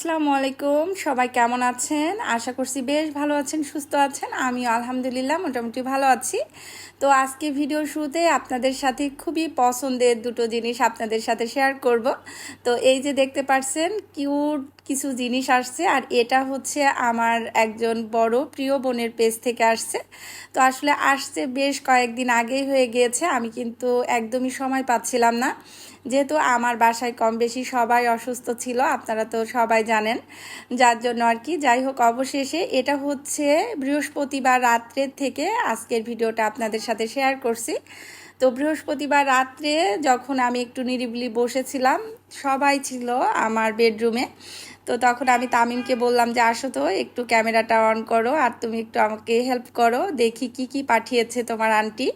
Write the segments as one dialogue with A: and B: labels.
A: আসসালামু আলাইকুম সবাই কেমন আছেন? আশা করছি বেশ ভালো আছেন, সুস্থ আছেন। আমিও আলহামদুলিল্লাহ মোটামুটি ভালো আছি। তো আজকে ভিডিও শুরুতে আপনাদের সাথে খুবই পছন্দের দুটো জিনিস আপনাদের সাথে শেয়ার করব। তো এই যে দেখতে পাচ্ছেন, কিউট কিছু জিনিস আসছে আর এটা হচ্ছে আমার একজন বড় প্রিয় বোনের পেজ থেকে আসছে। তো আসলে আসছে বেশ কয়েকদিন আগেই হয়ে গিয়েছে, আমি কিন্তু একদমই সময় পাচ্ছিলাম না। যেহেতু আমার বাসায় কম বেশি সবাই অসুস্থ ছিল, আপনারা তো সবাই জানেন। যার জন্য আর কি, যাই হোক, অবশেষে এটা হচ্ছে বৃহস্পতিবার রাত্রের থেকে আজকের ভিডিওটা আপনাদের সাথে শেয়ার করছি। তো বৃহস্পতিবার রাত্রে যখন আমি একটু নিরিবিলি বসেছিলাম, সবাই ছিল আমার বেডরুমে তো তখন আমি তামিমকে বললাম যে, আসো তো, একটু ক্যামেরাটা অন করো আর তুমি একটু আমাকে হেল্প করো, দেখি কি কি পাঠিয়েছে তোমার আন্টি।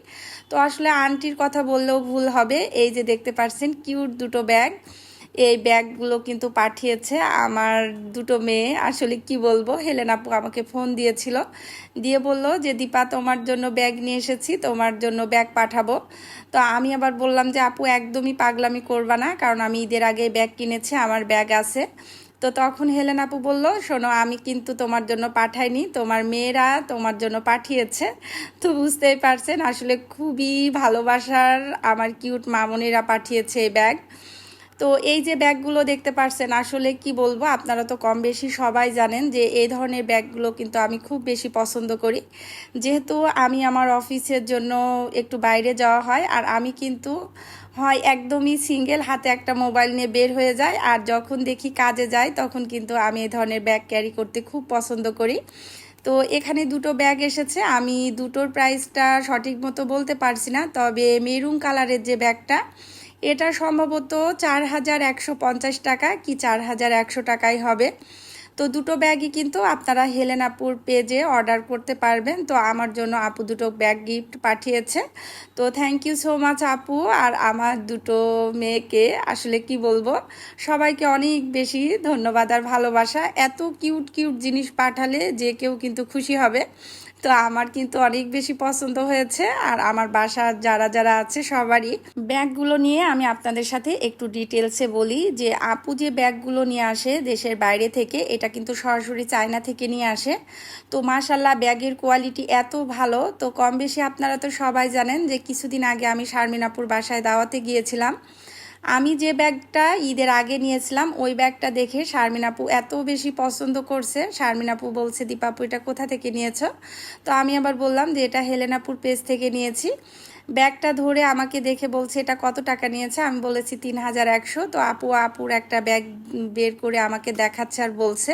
A: তো আসলে আন্টির কথা বললেও ভুল হবে। এই যে দেখতে পাচ্ছেন কিউট দুটো ব্যাগ। এই ব্যাগগুলো কিন্তু পাঠিয়েছে আমার দুটো মেয়ে। আসলে কি বলব, হেলেন আপু আমাকে ফোন দিয়েছিল। দিয়ে বলল যে, দীপা, তোমার জন্য ব্যাগ নিয়ে এসেছি, তোমার জন্য ব্যাগ পাঠাবো। তো আমি আবার বললাম যে, আপু, একদমই পাগলামি করবা না, কারণ আমি ঈদের আগে ব্যাগ কিনেছি, আমার ব্যাগ আছে। তো তখন হেলেন আপু বলল, শোনো, আমি কিন্তু তোমার জন্য পাঠাইনি, তোমার মেয়েরা তোমার জন্য পাঠিয়েছে। তো বুঝতেই পারছেন, আসলে খুবই ভালোবাসার আমার কিউট মামনিরা পাঠিয়েছে এই ব্যাগ। তো এই যে ব্যাগগুলো দেখতে পারছেন, আসলে কি বলব, আপনারা তো কম বেশি সবাই জানেন যে এই ধরনের ব্যাগগুলো কিন্তু আমি খুব বেশি পছন্দ করি। যেহেতু আমি আমার অফিসের জন্য একটু বাইরে যাওয়া হয়, আর আমি কিন্তু হয় একদমই সিঙ্গেল হাতে একটা মোবাইল নিয়ে বের হয়ে যায়। আর যখন দেখি কাজে যাই তখন কিন্তু আমি এই ধরনের ব্যাগ ক্যারি করতে খুব পছন্দ করি। তো এখানে দুটো ব্যাগ এসেছে। আমি দুটোর প্রাইসটা সঠিক মতো বলতে পারছি না, তবে মেরুন কালারের যে ব্যাগটা এটা সম্ভবত চার হাজার একশো পঞ্চাশ টাকা কি চার হাজার একশো টাকাই হবে। তো দুটো ব্যাগই কিন্তু আপনারা হেলেনাপুর পেজে অর্ডার করতে পারবেন। তো আমার জন্য আপু দুটো ব্যাগ গিফট পাঠিয়েছে। তো থ্যাংক ইউ সো মাচ আপু। আর আমার দুটো মেয়েকে আসলে কি বলব, সবাইকে অনেক বেশি ধন্যবাদ আর ভালোবাসা। এত কিউট কিউট জিনিস পাঠালে যে কেউ কিন্তু খুশি হবে। তো আমার কিন্তু অনেক বেশি পছন্দ হয়েছে। আর আমার বাসার যারা যারা আছে সবারই ব্যাগগুলো নিয়ে আমি আপনাদের সাথে একটু ডিটেলসে বলি যে, আপু যে ব্যাগগুলো নিয়ে আসে দেশের বাইরে থেকে, এটা কিন্তু সরাসরি চায়না থেকে নিয়ে আসে। তো মাশাল্লাহ ব্যাগের কোয়ালিটি এত ভালো। তো কম বেশি আপনারা তো সবাই জানেন যে, কিছুদিন আগে আমি শারমিনাপুর বাসায় দাওয়াতে গিয়েছিলাম। আমি যে ব্যাগটা ঈদের আগে নিয়েছিলাম, ওই ব্যাগটা দেখে শারমিন আপু এত বেশি পছন্দ করছে। শারমিন আপু বলছে দীপাপু এটা কোথা থেকে নিয়েছ? তো আমি আবার বললাম যে, এটা হেলেনাপুর পেজ থেকে নিয়েছি। ব্যাগটা ধরে আমাকে দেখে বলছে, এটা কত টাকা নিয়েছে? আমি বলেছি, তিন হাজার একশো। তো আপু, আপুর একটা ব্যাগ বের করে আমাকে দেখাচ্ছে আর বলছে,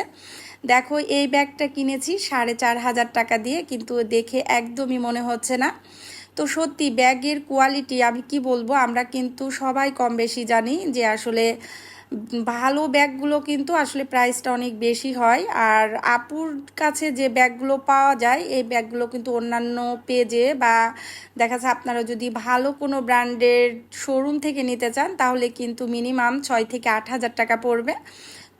A: দেখো, এই ব্যাগটা কিনেছি সাড়ে চার হাজার টাকা দিয়ে, কিন্তু দেখে একদমই মনে হচ্ছে না। তো সত্যি ব্যাগের কোয়ালিটি আমি কি বলব, আমরা কিন্তু সবাই কম বেশি জানি যে আসলে ভালো ব্যাগগুলো কিন্তু আসলে প্রাইসটা অনেক বেশি হয়। আর আপুর কাছে যে ব্যাগগুলো পাওয়া যায়, এই ব্যাগগুলো কিন্তু অন্যান্য পেজে বা দেখা যাচ্ছে আপনারা যদি ভালো কোনো ব্র্যান্ডের শোরুম থেকে নিতে চান, তাহলে কিন্তু মিনিমাম ছয় থেকে আট হাজার টাকা পড়বে।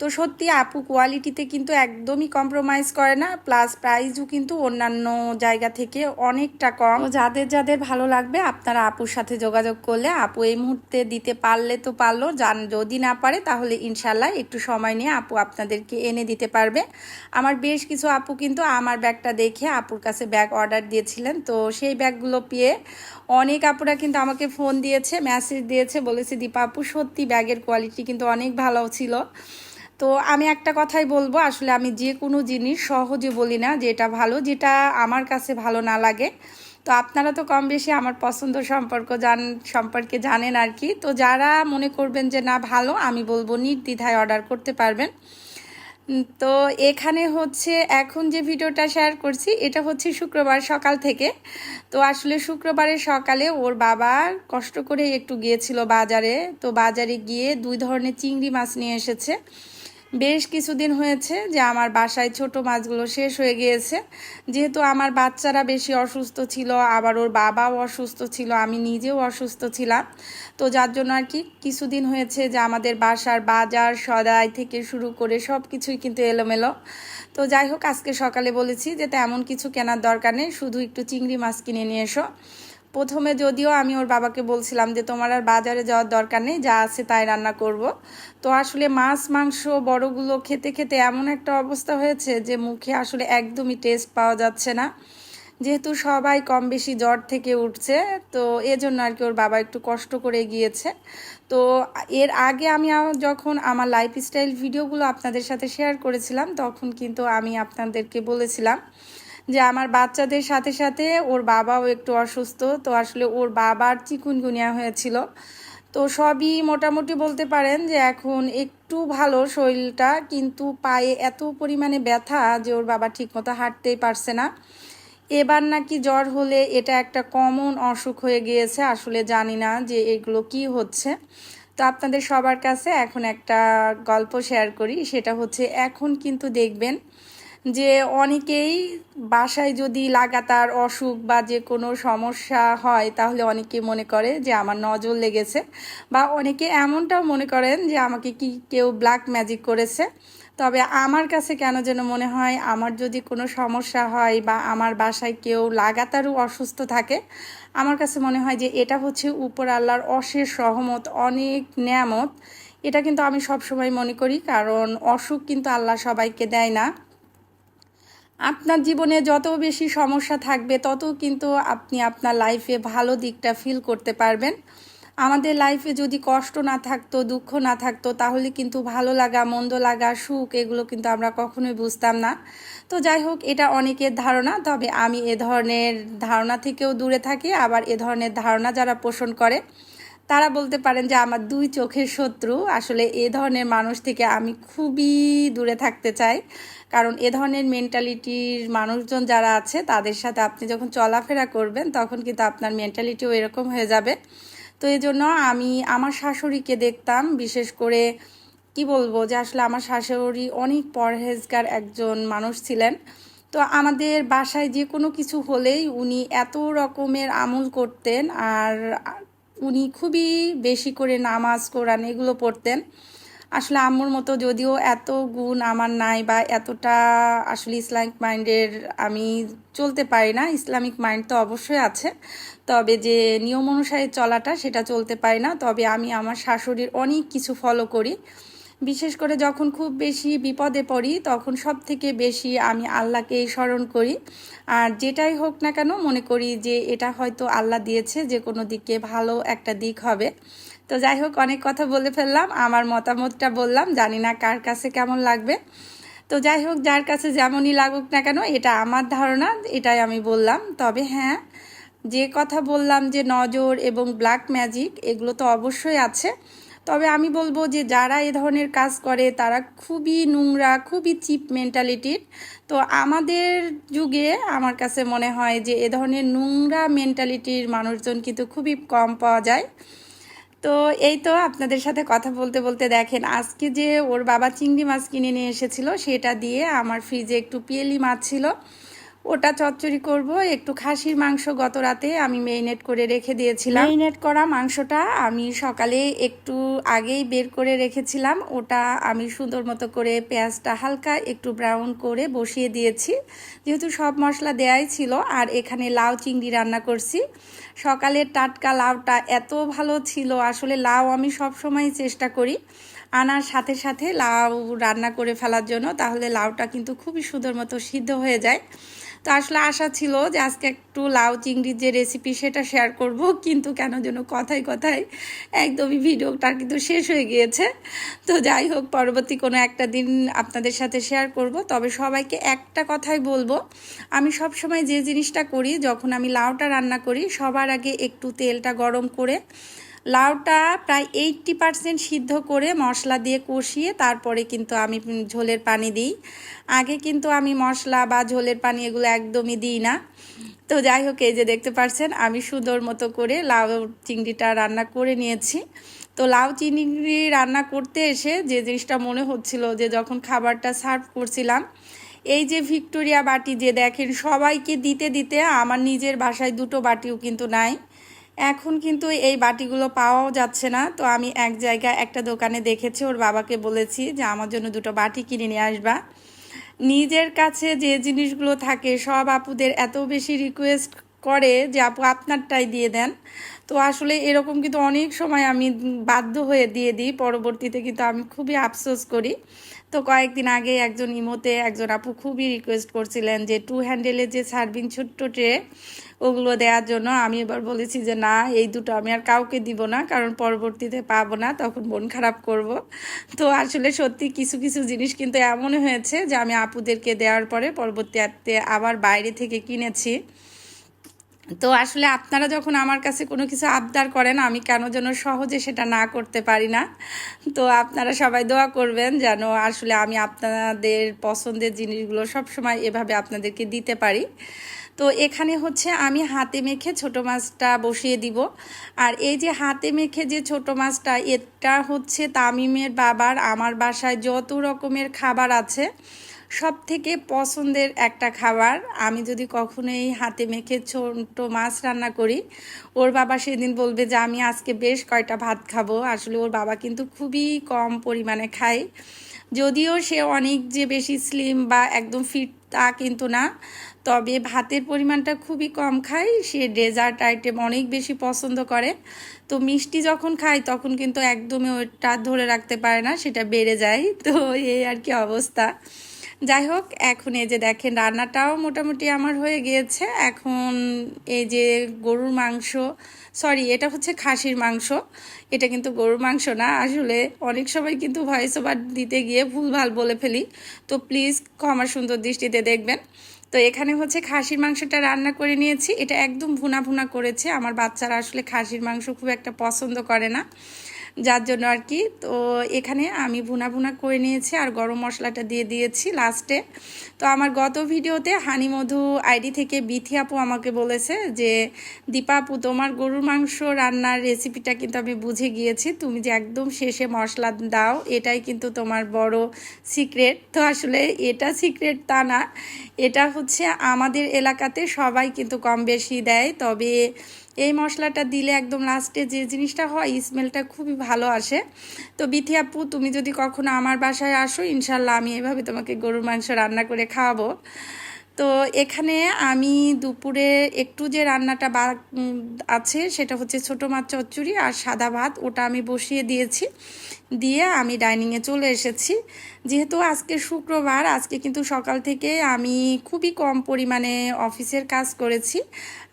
A: তো সত্যি আপু কোয়ালিটিতে কিন্তু একদমই কম্প্রোমাইজ করে না প্লাস প্রাইসও কিন্তু অন্যান্য জায়গা থেকে অনেকটা কম। যাদের যাদের ভালো লাগবে, আপনারা আপুর সাথে যোগাযোগ করলে, আপু এই মুহূর্তে দিতে পারলে তো পারল, যান যদি না পারে তাহলে ইনশাল্লাহ একটু সময় নিয়ে আপু আপনাদেরকে এনে দিতে পারবে। আমার বেশ কিছু আপু কিন্তু আমার ব্যাগটা দেখে আপুর কাছে ব্যাগ অর্ডার দিয়েছিলেন, তো সেই ব্যাগগুলো পেয়ে অনেক আপুরা কিন্তু আমাকে ফোন দিয়েছে মেসেজ দিয়েছে, বলেছে, দীপা আপু, সত্যি ব্যাগের কোয়ালিটি কিন্তু অনেক ভালো ছিল। তো আমি একটা কথাই বলব, আসলে আমি যে কোনো জিনিস সহজে বলি না যে এটা ভালো, যেটা আমার কাছে ভালো না লাগে। তো আপনারা তো কম বেশি আমার পছন্দ সম্পর্ক জান, সম্পর্কে জানেন আর কি। তো যারা মনে করবেন যে না ভালো, আমি বলব নির্দ্বিধায় অর্ডার করতে পারবেন। তো এখানে হচ্ছে এখন যে ভিডিওটা শেয়ার করছি, এটা হচ্ছে শুক্রবার সকাল থেকে। তো আসলে শুক্রবারের সকালে ওর বাবা কষ্ট করে একটু গিয়েছিল বাজারে। তো বাজারে গিয়ে দুই ধরনের চিংড়ি মাছ নিয়ে এসেছে। বেশ কিছুদিন হয়েছে যে আমার বাসায় ছোট মাছগুলো শেষ হয়ে গিয়েছে। যেহেতু আমার বাচ্চারা বেশি অসুস্থ ছিল, আবার ওর বাবাও অসুস্থ ছিল, আমি নিজেও অসুস্থ ছিলাম। তো যার জন্য আর কি কিছুদিন হয়েছে যে আমাদের বাসার বাজার সদাই থেকে শুরু করে সব কিছুই কিন্তু এলোমেলো। তো যাই হোক, আজকে সকালে বলেছি যে তেমন কিছু কেনার দরকার নেই, শুধু একটু চিংড়ি মাছ কিনে নিয়ে এসো। প্রথমে যদিও আমি ওর বাবাকে বলছিলাম যে তোমার আর বাজারে যাওয়ার দরকার নেই, যা আছে তাই রান্না করব। তো আসলে মাছ, মাংস বড়গুলো খেতে খেতে এমন একটা অবস্থা হয়েছে যে মুখে আসলে একদমই টেস্ট পাওয়া যাচ্ছে না। যেহেতু সবাই কম বেশি জ্বর থেকে উঠছে, তো এজন্য আর কি ওর বাবা একটু কষ্ট করে গিয়েছে। তো এর আগে আমি যখন আমার লাইফস্টাইল ভিডিওগুলো আপনাদের সাথে শেয়ার করেছিলাম, তখন কিন্তু আমি আপনাদেরকে বলেছিলাম যে আমার বাচ্চাদের সাথে সাথে ওর বাবাও একটু অসুস্থ, তো আসলে ওর বাবার চিকুনগুনিয়া হয়েছিল। তো সবই মোটামুটি বলতে পারেন যে এখন একটু ভালো শরীরটা, কিন্তু পায়ে এত পরিমাণে ব্যথা যে ওর বাবা ঠিকমতো হাঁটতেই পারছে না। এবার নাকি জ্বর হলে এটা একটা কমন অসুখ হয়ে গিয়েছে, আসলে জানি না যে এগুলো কি হচ্ছে। তো আপনাদের সবার কাছে এখন একটা গল্প শেয়ার করি, সেটা হচ্ছে এখন কিন্তু দেখবেন যে অনেকেই বাসায় যদি লাগাতার অসুখ বা যে কোনো সমস্যা হয়, তাহলে অনেকে মনে করে যে আমার নজর লেগেছে বা অনেকে এমনটাও মনে করেন যে আমাকে কি কেউ ব্ল্যাক ম্যাজিক করেছে। তবে আমার কাছে কেন যেন মনে হয়, আমার যদি কোনো সমস্যা হয় বা আমার বাসায় কেউ লাগাতারও অসুস্থ থাকে, আমার কাছে মনে হয় যে এটা হচ্ছে উপর আল্লাহর অশেষ সহমত অনেক নিয়ামত। এটা কিন্তু আমি সবসময় মনে করি, কারণ অসুখ কিন্তু আল্লাহ সবাইকে দেয় না। আপনার জীবনে যত বেশি সমস্যা থাকবে, তত কিন্তু আপনি আপনার লাইফে ভালো দিকটা ফিল করতে পারবেন। আমাদের লাইফে যদি কষ্ট না থাকতো, দুঃখ না থাকতো, তাহলে কিন্তু ভালো লাগা, মন্দ লাগা, সুখ, এগুলো কিন্তু আমরা কখনোই বুঝতাম না। তো যাই হোক, এটা অনেকের ধারণা, তবে আমি এ ধরনের ধারণা থেকেও দূরে থাকি। আবার এ ধরনের ধারণা যারা পোষণ করে তারা বলতে পারেন যে আমার দুই চোখের শত্রু, আসলে এ ধরনের মানুষ থেকে আমি খুবই দূরে থাকতে চাই। কারণ এ ধরনের মেন্টালিটির মানুষজন যারা আছে, তাদের সাথে আপনি যখন চলাফেরা করবেন, তখন কিন্তু আপনার মেন্টালিটিও এরকম হয়ে যাবে। তো এই জন্য আমি আমার শাশুড়িকে দেখতাম, বিশেষ করে কি বলব যে আসলে আমার শাশুড়ি অনেক পরহেজগার একজন মানুষ ছিলেন। তো আমাদের বাসায় যে কোনো কিছু হলেই উনি এত রকমের আমল করতেন, আর উনি খুবই বেশি করে নামাজ, কোরআন এগুলো পড়তেন। আসলে আম্মুর মতো যদিও এত গুণ আমার নাই বা এতটা আসলে ইসলামিক মাইন্ডের আমি চলতে পারি না, ইসলামিক মাইন্ড তো অবশ্যই আছে। তবে যে নিয়ম অনুসারে চলাটা সেটা চলতে পারি না। তবে আমি আমার শাশুড়ির অনেক কিছু ফলো করি। বিশেষ করে যখন খুব বেশি বিপদে পড়ি, তখন সব থেকে বেশি আমি আল্লাহকেই স্মরণ করি। আর যেটাই হোক না কেন মনে করি যে এটা হয়তো আল্লাহ দিয়েছে যে কোনো দিকে ভালো একটা দিক হবে। তো যাই হোক, অনেক কথা বলে ফেললাম, আমার মতামতটা বললাম, জানি না কার কাছে কেমন লাগবে। তো যাই হোক, যার কাছে যেমনই লাগুক না কেন, এটা আমার ধারণা, এটাই আমি বললাম। তবে হ্যাঁ যে কথা বললাম যে নজর এবং ব্ল্যাক ম্যাজিক এগুলো তো অবশ্যই আছে। তবে আমি বলব যে যারা এ ধরনের কাজ করে, তারা খুবই নোংরা, খুবই চিপ মেন্টালিটির তো আমাদের যুগে আমার কাছে মনে হয় যে এ ধরনের নোংরা মেন্টালিটির মানুষজন কিন্তু খুবই কম পাওয়া যায়। তো এই তো আপনাদের সাথে কথা বলতে বলতে দেখেন, আজকে যে ওর বাবা চিংড়ি মাছ কিনে নিয়ে এসেছিল, সেটা দিয়ে আমার ফ্রিজে একটু পিয়েলি মাছ ছিল। ওটা চচ্চড়ি করব, একটু খাসির মাংস গত রাতে আমি মেরিনেট করে রেখে দিয়েছিলাম। মেরিনেট করা মাংসটা আমি সকালে একটু আগেই বের করে রেখেছিলাম। ওটা আমি সুন্দর মতো করে পেঁয়াজটা হালকা একটু ব্রাউন করে বসিয়ে দিয়েছি। যেহেতু সব মশলা দেয়াই ছিল, আর এখানে লাউ চিংড়ি রান্না করছি। সকালের টাটকা লাউটা এত ভালো ছিল, আসলে লাউ আমি সব সময় চেষ্টা করি আনার সাথে সাথে লাউ রান্না করে ফেলার জন্য, তাহলে লাউটা কিন্তু খুবই সুন্দর মতো সিদ্ধ হয়ে যায়। তো আসলে আশা ছিল যে আজকে একটু লাউ চিংড়ির যে রেসিপি সেটা শেয়ার করব, কিন্তু কেন যেন কথায় কথায় একদমই ভিডিওটা কিন্তু শেষ হয়ে গিয়েছে। তো যাই হোক, পরবর্তী কোনো একটা দিন আপনাদের সাথে শেয়ার করব। তবে সবাইকে একটা কথাই বলব, আমি সব সময় যে জিনিসটা করি, যখন আমি লাউটা রান্না করি, সবার আগে একটু তেলটা গরম করে লাউটা প্রায় এইটটি পারসেন্ট সিদ্ধ করে মশলা দিয়ে কষিয়ে তারপরে কিন্তু আমি ঝোলের পানি দিই। আগে কিন্তু আমি মশলা বা ঝোলের পানি এগুলো একদমই দিই না। তো যাই হোক, এই যে দেখতে পাচ্ছেন আমি সুন্দর মতো করে লাউ চিংড়িটা রান্না করে নিয়েছি। তো লাউ চিংড়ি রান্না করতে এসে যে জিনিসটা মনে হচ্ছিল যে যখন খাবারটা সার্ভ করছিলাম, এই যে ভিক্টোরিয়া বাটি যে দেখেন, সবাইকে দিতে দিতে আমার নিজের বাসায় দুটো বাটিও কিন্তু নাই। এখন কিন্তু এই বাটিগুলো পাওয়াও যাচ্ছে না। তো আমি এক জায়গায় একটা দোকানে দেখেছি, ওর বাবাকে বলেছি যে, আমার জন্য দুটো বাটি কিনে নিয়ে আসবা। নিজের কাছে যে জিনিসগুলো থাকে, সব আপুদের এত বেশি রিকোয়েস্ট করে যে, আপু, আপনারটাই দিয়ে দেন। তো আসলে এরকম কিন্তু অনেক সময় আমি বাধ্য হয়ে দিয়ে দিই। পরবর্তীতে কিন্তু আমি খুবই আফসোস করি। তো কয়েকদিন আগে একজন ইমোতে একজন আপু খুবই রিকোয়েস্ট করছিলেন যে টু হ্যান্ডেলের যে সার্ভিং ছোট্ট ট্রে ওগুলো দেওয়ার জন্য আমি এবার বলেছি যে, না, এই দুটো আমি আর কাউকে দিব না, কারণ পরবর্তীতে পাবো না, তখন মন খারাপ করব। তো আসলে সত্যি কিছু কিছু জিনিস কিন্তু এমন হয়েছে যে, আমি আপুদেরকে দেওয়ার পরে পরবর্তীতে আবার বাইরে থেকে কিনেছি। তো আসলে আপনারা যখন আমার কাছে কোনো কিছু আবদার করেন, আমি কেন যেন সহজে সেটা না করতে পারি না। তো আপনারা সবাই দোয়া করবেন যেন আসলে আমি আপনাদের পছন্দের জিনিসগুলো সবসময় এভাবে আপনাদেরকে দিতে পারি। তো এখানে হচ্ছে আমি হাতে মেখে ছোট মাছটা বসিয়ে দিব। আর এই যে হাতে মেখে যে ছোট মাছটা, এটা হচ্ছে তামিমের বাবার, আমার বাসায় যত রকমের খাবার আছে সব থেকে পছন্দের একটা খাবার। আমি যদি কখনো এই হাতে মেখে ছোট মাছ রান্না করি, ওর বাবা সেদিন বলবে যে, আমি আজকে বেশ কয়টা ভাত খাব। আসলে ওর বাবা কিন্তু খুবই কম পরিমাণে খায়। যদিও সে অনেক যে বেশি স্লিম বা একদম ফিট তা কিন্তু না। তবে ভাতের পরিমাণটা খুবই কম খায় সে ডেজার্ট আইটেম অনেক বেশি পছন্দ করে। তো মিষ্টি যখন খায় তখন কিন্তু একদমই ওটা ধরে রাখতে পারে না, সেটা বেড়ে যায়। তো এই আর কি অবস্থা। যাই হোক, এখন এই যে দেখেন, রান্নাটাও মোটামুটি আমার হয়ে গিয়েছে। এখন এই যে গরুর মাংস, সরি, এটা হচ্ছে খাসির মাংস। এটা কিন্তু গরুর মাংস না, আসলে অনেক সময় কিন্তু ভয়েস ওভার দিতে গিয়ে ভুলভাল বলে ফেলি। তো প্লিজ ক্ষমা সুন্দর দৃষ্টিতে দেখবেন। তো এখানে হচ্ছে খাসির মাংসটা রান্না করে নিয়েছি। এটা একদম ভুনা ভুনা করেছে। আমার বাচ্চারা আসলে খাসির মাংস খুব একটা পছন্দ করে না। যার জন্য আর কি। তো এখানে আমি ভুনা ভুনা করে নিয়েছি আর গরম মশলাটা দিয়ে দিয়েছি লাস্টে। তো আমার গত ভিডিওতে হানি মধু আইডি থেকে বিথি আপু আমাকে বলেছে যে, দীপা আপু, তোমার গরুর মাংস রান্নার রেসিপিটা কিন্তু আমি বুঝে গিয়েছি। তুমি যে একদম শেষে মশলা দাও, এটাই কিন্তু তোমার বড় সিক্রেট তো আসলে এটা সিক্রেট তা না। এটা হচ্ছে আমাদের এলাকাতে সবাই কিন্তু কম বেশি দেয়। তবে মশলাটা দিলে একদম লাস্টে যে জিনিসটা হয় স্মেলটা খুবই ভালো আসে। তো বিথি আপু, তুমি যদি কখনো আমার বাসায় আসো, ইনশাল্লাহ আমি এভাবে তোমাকে গরুর মাংস রান্না করে খাওয়াবো। তো এখানে আমি দুপুরে একটু যে রান্নাটা বা আছে সেটা হচ্ছে ছোটো মাছ চচ্চড়ি আর সাদা ভাত, ওটা আমি বসিয়ে দিয়েছি। দিয়ে আমি ডাইনিংয়ে চলে এসেছি। যেহেতু আজকে শুক্রবার, আজকে কিন্তু সকাল থেকে আমি খুবই কম পরিমাণে অফিসের কাজ করেছি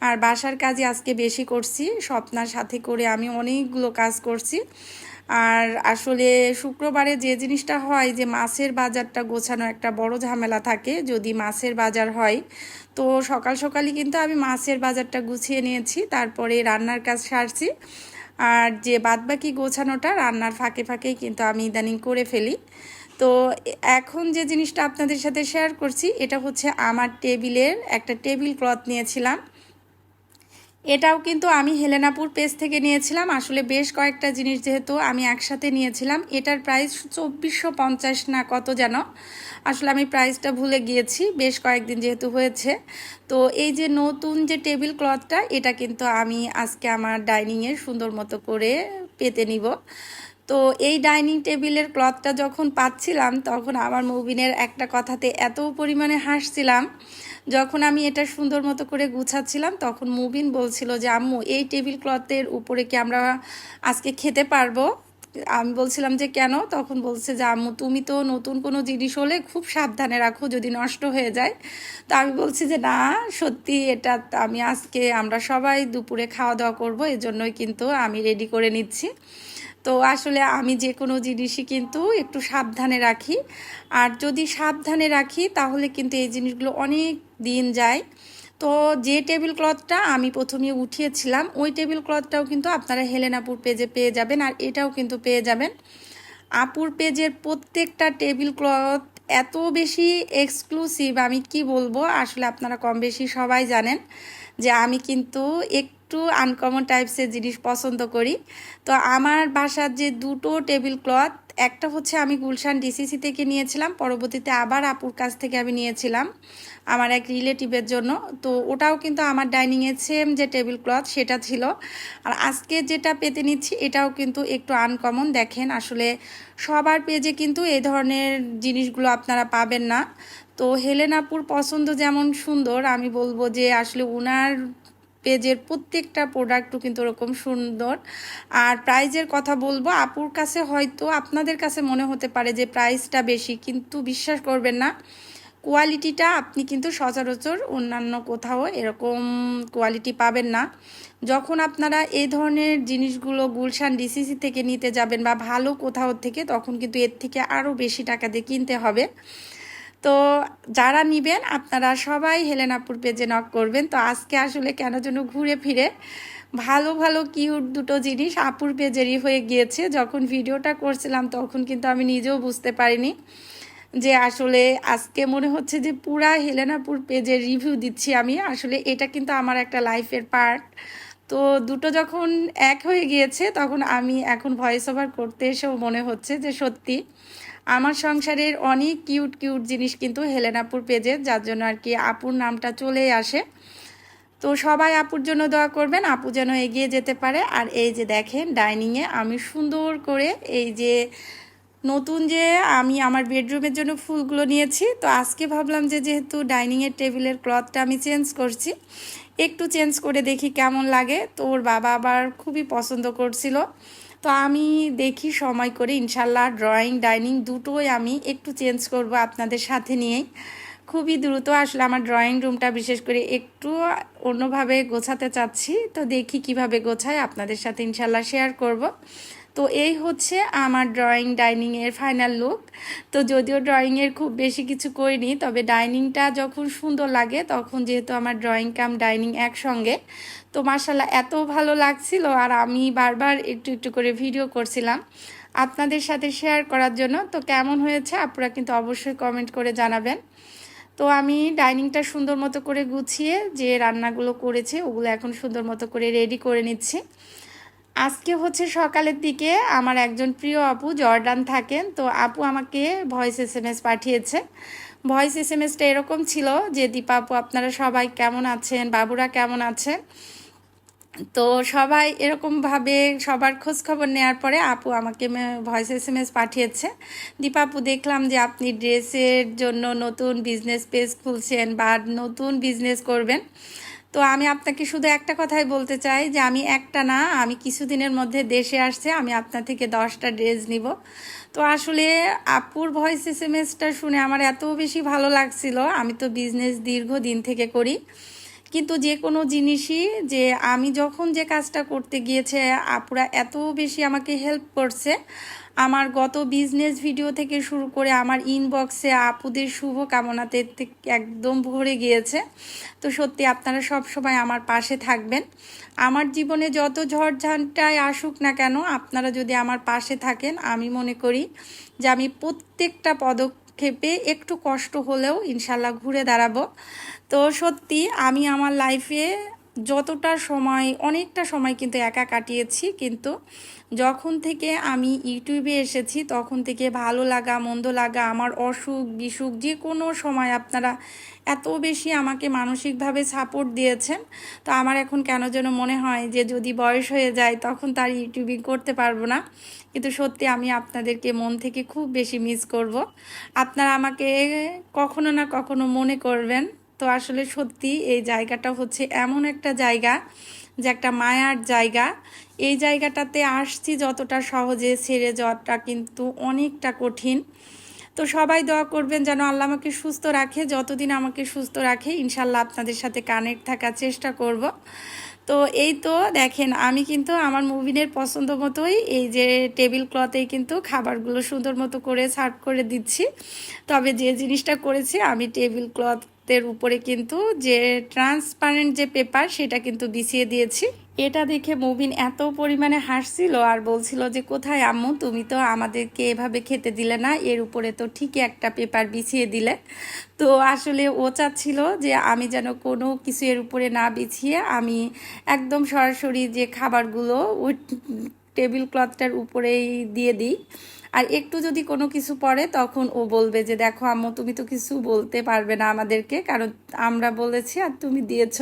A: আর বাসার কাজই আজকে বেশি করছি। স্বপ্নার সাথে করে আমি অনেকগুলো কাজ করছি। আর আসলে শুক্রবারে যে জিনিসটা হয় যে মাছের বাজারটা গোছানো একটা বড় ঝামেলা থাকে, যদি মাছের বাজার হয়, তো সকাল সকালই কিন্তু আমি মাছের বাজারটা গুছিয়ে নিয়েছি, তারপরে রান্নার কাজ সারছি। আর যে বাদবাকি গোছানোটা রান্নার ফাঁকে ফাঁকেই কিন্তু আমি ইদানিং করে ফেলি। তো এখন যে জিনিসটা আপনাদের সাথে শেয়ার করছি, এটা হচ্ছে আমার টেবিলের একটা টেবিল ক্লথ নিয়েছিলাম। এটাও কিন্তু আমি হেলেনাপুর পেজ থেকে নিয়েছিলাম। আসলে বেশ কয়েকটা জিনিস যেহেতু আমি একসাথে নিয়েছিলাম, এটার প্রাইস চব্বিশশো পঞ্চাশ না কত যেন। আসলে আমি প্রাইসটা ভুলে গিয়েছি, বেশ কয়েকদিন যেহেতু হয়েছে। তো এই যে নতুন যে টেবিল ক্লথটা এটা কিন্তু আমি আজকে আমার ডাইনিংয়ে সুন্দর মতো করে পেতে নিব। তো এই ডাইনিং টেবিলের ক্লথটা যখন পাচ্ছিলাম, তখন আমার মুবিনের একটা কথাতে এত পরিমাণে হাসছিলাম যখন আমি এটা সুন্দর মতো করে গুছাচ্ছিলাম, তখন মুবিন বলছিল যে, আম্মু, এই টেবিল ক্লথের উপরে কি আমরা আজকে খেতে পারব? আমি বলছিলাম যে, কেন? তখন বলছে যে, আম্মু, তুমি তো নতুন কোনো জিনিস হলে খুব সাবধানে রাখো যদি নষ্ট হয়ে যায়। তো আমি বলছি যে, না, সত্যি এটা আমি আজকে আমরা সবাই দুপুরে খাওয়া দাওয়া করব, এজন্যই কিন্তু আমি রেডি করে নিচ্ছি। তো আসলে আমি যে কোনো জিনিসই কিন্তু একটু সাবধানে রাখি। আর যদি সাবধানে রাখি, তাহলে কিন্তু এই জিনিসগুলো অনেক দিন যায়। তো যে টেবিল ক্লথটা আমি প্রথমে উঠিয়েছিলাম, ওই টেবিল ক্লথটাও কিন্তু আপনারা হেলেনাপুর পেজে পেয়ে যাবেন আর এটাও কিন্তু পেয়ে যাবেন। আপুর পেজের প্রত্যেকটা টেবিল ক্লথ এত বেশি এক্সক্লুসিভ আমি কি বলব? আসলে আপনারা কম বেশি সবাই জানেন। যে আমি কিন্তু একটু আনকমন টাইপসের জিনিস পছন্দ করি। তো আমার বাসার যে দুটো টেবিল ক্লথ একটা হচ্ছে আমি গুলশান ডিসিসি থেকে নিয়েছিলাম, পরবর্তীতে আবার আপুর কাছ থেকে আমি নিয়েছিলাম আমার এক রিলেটিভের জন্য। তো ওটাও কিন্তু আমার ডাইনিংয়ের সেম যে টেবিল ক্লথ সেটা ছিল। আর আজকে যেটা পেতে নিচ্ছি, এটাও কিন্তু একটু আনকমন দেখেন আসলে সবার পেজে কিন্তু এই ধরনের জিনিসগুলো আপনারা পাবেন না। তো হেলেনাপুর পছন্দ যেমন সুন্দর, আমি বলব যে আসলে উনার পেজের প্রত্যেকটা প্রোডাক্টও কিন্তু ওরকম সুন্দর। আর প্রাইজের কথা বলব, আপুর কাছে হয়তো আপনাদের কাছে মনে হতে পারে যে প্রাইসটা বেশি, কিন্তু বিশ্বাস করবেন না কোয়ালিটিটা আপনি কিন্তু সচরাচর অন্যান্য কোথাও এরকম কোয়ালিটি পাবেন না। যখন আপনারা এই ধরনের জিনিসগুলো গুলশান ডিসিসি থেকে নিতে যাবেন বা ভালো কোথাও থেকে, তখন কিন্তু এর থেকে আরও বেশি টাকা দিয়ে কিনতে হবে। তো যারা নিবেন, আপনারা সবাই হেলেনাপুর পেজে নক করবেন। তো আজকে আসলে কেন যেন ঘুরে ফিরে ভালো ভালো কিউট দুটো জিনিস আপুর পেজেরই হয়ে গিয়েছে। যখন ভিডিওটা করছিলাম, তখন কিন্তু আমি নিজেও বুঝতে পারিনি যে আসলে আজকে মনে হচ্ছে যে পুরা হেলেনাপুর পেজের রিভিউ দিচ্ছি আমি। আসলে এটা কিন্তু আমার একটা লাইফের পার্ট তো দুটো যখন এক হয়ে গিয়েছে, তখন আমি এখন ভয়েস ওভার করতে এসেও মনে হচ্ছে যে সত্যি আমার সংসারের অনেক কিউট কিউট জিনিস কিন্তু হেলেনাপুর পেজে, যার জন্য আর কি আপুর নামটা চলে আসে। তো সবাই আপুর জন্য দোয়া করবেন, আপু যেন এগিয়ে যেতে পারে। আর এই যে দেখেন, ডাইনিংয়ে আমি সুন্দর করে এই যে নতুন যে আমি আমার বেডরুমের জন্য ফুলগুলো নিয়েছি। তো আজকে ভাবলাম যে যেহেতু ডাইনিংয়ের টেবিলের ক্লথটা আমি চেঞ্জ করছি, একটু চেঞ্জ করে দেখি কেমন লাগে। তো ওর বাবা আবার খুবই পছন্দ করছিল। তো আমি দেখি সময় করে, ইনশাল্লাহ ড্রয়িং ডাইনিং দুটোই আমি একটু চেঞ্জ করব আপনাদের সাথে নিয়েই। খুবই দ্রুত আসলে আমার ড্রয়িং রুমটা বিশেষ করে একটু অন্যভাবে গোছাতে চাচ্ছি। তো দেখি কীভাবে গোছায়, আপনাদের সাথে ইনশাল্লাহ শেয়ার করব। তো এই হচ্ছে আমার ড্রয়িং ডাইনিংয়ের ফাইনাল লুক তো যদিও ড্রয়িংয়ের খুব বেশি কিছু করিনি, তবে ডাইনিংটা যখন সুন্দর লাগে, তখন যেহেতু আমার ড্রয়িং কাম ডাইনিং একসঙ্গে, তো মার্শাল্লাহ এত ভালো লাগছিল আর আমি বারবার একটু একটু করে ভিডিও করছিলাম আপনাদের সাথে শেয়ার করার জন্য। তো কেমন হয়েছে আপনারা কিন্তু অবশ্যই কমেন্ট করে জানাবেন। তো আমি ডাইনিংটা সুন্দর মতো করে গুছিয়ে যে রান্নাগুলো করেছে, ওগুলো এখন সুন্দর মতো করে রেডি করে নিচ্ছি। আজকে হচ্ছে সকালের দিকে আমার একজন প্রিয় আপু জর্ডান থাকেন, তো আপু আমাকে ভয়েস এস এম এস পাঠিয়েছে। ভয়েস এস এম এসটা এরকম ছিল যে, দীপা আপু, আপনারা সবাই কেমন আছেন? বাবুরা কেমন আছে? তো সবাই এরকমভাবে সবার খোঁজ খবর নেওয়ার পরে আপু আমাকে ভয়েস এস এম এস পাঠিয়েছে। দীপা আপু, দেখলাম যে আপনি ড্রেসের জন্য নতুন বিজনেস পেজ খুলছেন বা নতুন বিজনেস করবেন। তো আমি আপনাকে শুধু একটা কথাই বলতে চাই যে আমি একটা না, আমি কিছুদিনের মধ্যে দেশে আসছে, আমি আপনার থেকে দশটা ড্রেস নিব। তো আসলে আপুর ভয়েস এস এম এসটা শুনে আমার এত বেশি ভালো লাগছিল, আমি তো বিজনেস দীর্ঘদিন থেকে করি। কিন্তু যে কোনো জিনিসই যে আমি যখন যে কাজটা করতে গিয়েছে, আপুরা এত বেশি আমাকে হেল্প করছে আমার গত বিজনেস ভিডিও থেকে শুরু করে আমার ইনবক্সে আপুদের শুভ কামনাতে একদম ভরে গিয়েছে। তো সত্যি আপনারা সব সময় আমার পাশে থাকবেন। আমার জীবনে যত ঝড়ঝানটায় আসুক না কেন, আপনারা যদি আমার পাশে থাকেন, আমি মনে করি যে আমি প্রত্যেকটা পদক্ষেপে একটু কষ্ট হলেও ইনশাল্লাহ ঘুরে দাঁড়াবো। তো সত্যি আমি আমার লাইফে যতটা সময়, অনেকটা সময় কিন্তু একা কাটিয়েছি, কিন্তু যখন থেকে আমি ইউটিউবে এসেছি, তখন থেকে ভালো লাগা, মন্দ লাগা, আমার অসুখ, বিসুখ যে কোনো সময় আপনারা এত বেশি আমাকে মানসিকভাবে সাপোর্ট দিয়েছেন, তো আমার এখন কেন যেন মনে হয় যে যদি বয়স হয়ে যায়, তখন তার ইউটিউবিং করতে পারব না। কিন্তু সত্যি আমি আপনাদেরকে মন থেকে খুব বেশি মিস করব। আপনারা আমাকে কখনো না কখনো মনে করবেন। তো আসলে সত্যি এই জায়গাটা হচ্ছে এমন একটা জায়গা যে একটা মায়ার জায়গা। এই জায়গাটাতে আসছি যতটা সহজে, ছেড়ে যাওয়াটা কিন্তু অনেকটা কঠিন। তো সবাই দোয়া করবেন যেন আল্লাহ আমাকে সুস্থ রাখে, যতদিন আমাকে সুস্থ রাখে ইনশাল্লাহ আপনাদের সাথে কানেক্ট থাকার চেষ্টা করব। তো এই তো দেখেন, আমি কিন্তু আমার মুভিনের পছন্দ মতোই এই যে টেবিল ক্লথেই কিন্তু খাবারগুলো সুন্দর মতো করে সার্ভ করে দিচ্ছি। তবে যে জিনিসটা করেছি, আমি টেবিল ক্লথ এর উপরে কিন্তু যে ট্রান্সপারেন্ট যে পেপার সেটা কিন্তু বিছিয়ে দিয়েছি। এটা দেখে মুবিন এত পরিমাণে হাসছিল আর বলছিল যে, কোথায় আম্মু? তুমি তো আমাদেরকে এভাবে খেতে দিলে না, এর উপরে তো ঠিকই একটা পেপার বিছিয়ে দিলে। তো আসলে ও চাচ্ছিল যে, আমি যেন কোনো কিছু এর উপরে না বিছিয়ে, আমি একদম সরাসরি যে খাবারগুলো টেবিল ক্লথটার উপরেই দিয়ে দিই। আর একটু যদি কোনো কিছু পড়ে, তখন ও বলবে যে, দেখো আম্মু, তুমি তো কিছু বলতে পারবে না আমাদেরকে, কারণ আমরা বলেছি আর তুমি দিয়েছ।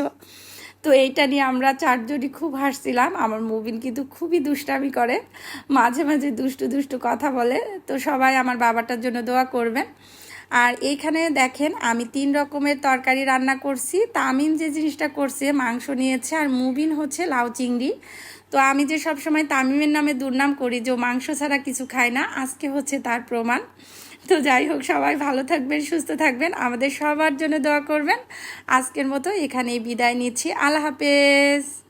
A: তো এইটা নিয়ে আমরা চারজনই খুব হাসছিলাম। আমার মুবিন কিন্তু খুবই দুষ্টামি করে, মাঝে মাঝে দুষ্টু দুষ্টু কথা বলে। তো সবাই আমার বাবাটার জন্য দোয়া করবেন। আর এইখানে দেখেন, আমি তিন রকমের তরকারি রান্না করছি। তামিম যে জিনিসটা করছে, মাংস নিয়েছে, আর মুবিন হচ্ছে লাউ চিংড়ি। তো আমি যে সব সময় তামিমের নামে দুর্নাম করি, যে মাংস ছাড়া কিছু খায় না, আজকে হচ্ছে তার প্রমাণ। তো যাই হোক, সবাই ভালো থাকবেন, সুস্থ থাকবেন, আমাদের সবার জন্য দোয়া করবেন। আজকের মতো এখানেই বিদায় নিচ্ছি। আল্লাহ হাফেজ।